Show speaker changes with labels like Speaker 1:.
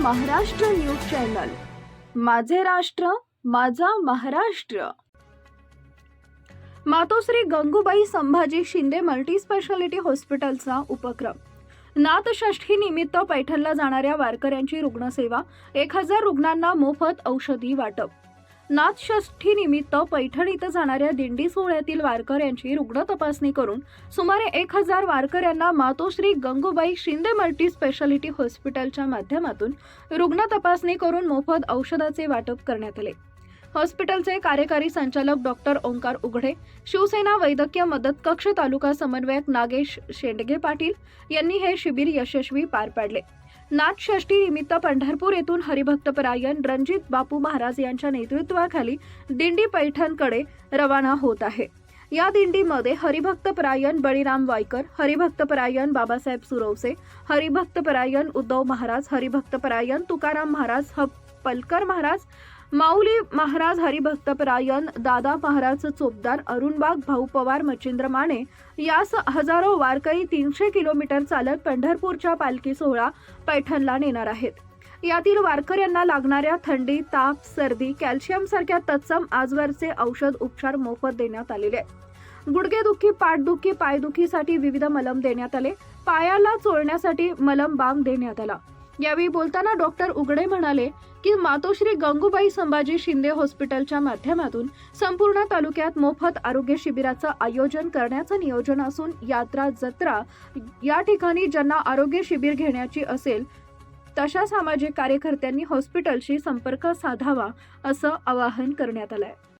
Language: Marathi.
Speaker 1: Maharashtra news channel. माझे राष्ट्र माझा महाराष्ट्र. मातोश्री गंगूबाई संभाजी शिंदे मल्टी स्पेशालिटी हॉस्पिटलचा उपक्रम. नाथषष्ठी निमित्त पैठणला जाणाऱ्या वारकऱ्यांची रुग्णसेवा एक हजार रुग्णांना मोफत औषधी वाटप. नाथषष्ठी निमित्त पैठण इथं जाणाऱ्या दिंडी सोहळ्यातील वारकऱ्यांची रुग्ण तपासणी करून सुमारे एक हजार वारकऱ्यांना मातोश्री गंगूबाई शिंदे मल्टी स्पेशालिटी हॉस्पिटलच्या माध्यमातून रुग्ण तपासणी करून मोफत औषधाचे वाटप करण्यात आले. हॉस्पिटलचे कार्यकारी संचालक डॉक्टर ओंकार उघडे शिवसेना वैद्यकीय मदत कक्ष तालुका समन्वयक नागेश शेंडगे पाटील यांनी हे शिबिर यशस्वी पार पाडले. नाथषष्ठी निमित्त पंढरपूर येथून हरिभक्तपरायण रणजित बापू महाराज यांच्या नेतृत्वाखाली दिंडी पैठणकडे रवाना होत आहे. या दिंडीमध्ये हरिभक्तपरायण बळीराम वायकर हरिभक्तपरायण बाबासाहेब सुरवसे हरिभक्तपरायण उद्धव महाराज हरिभक्तपरायण तुकाराम महाराज ह पलकर महाराज माऊली महाराज हरिभक्तपरायण दादा महाराज चोपदार अरुणबाग भाऊ पवार मच्छिंद्र माने यास हजारो वारकरी तीनशे किलोमीटर चालत पंढरपूरच्या पालखी सोहळा पैठणला नेणार आहेत. यातील वारकऱ्यांना लागणाऱ्या थंडी ताप सर्दी कॅल्शियम सारख्या तत्सम आजवरचे औषध उपचार मोफत देण्यात आलेले आहेत. गुडघेदुखी पाठदुखी पायदुखीसाठी विविध मलम देण्यात आले. पायाला चोळण्यासाठी मलम बाम देण्यात आला. यावेळी बोलताना डॉक्टर उघडे म्हणाले की मातोश्री गंगूबाई संभाजी शिंदे हॉस्पिटलच्या माध्यमातून संपूर्ण तालुक्यात मोफत आरोग्य शिबिराचं आयोजन करण्याचं नियोजन असून यात्रा जत्रा या ठिकाणी ज्यांना आरोग्य शिबिर घेण्याची असेल तशा सामाजिक कार्यकर्त्यांनी हॉस्पिटलशी संपर्क साधावा असं आवाहन करण्यात आलंय.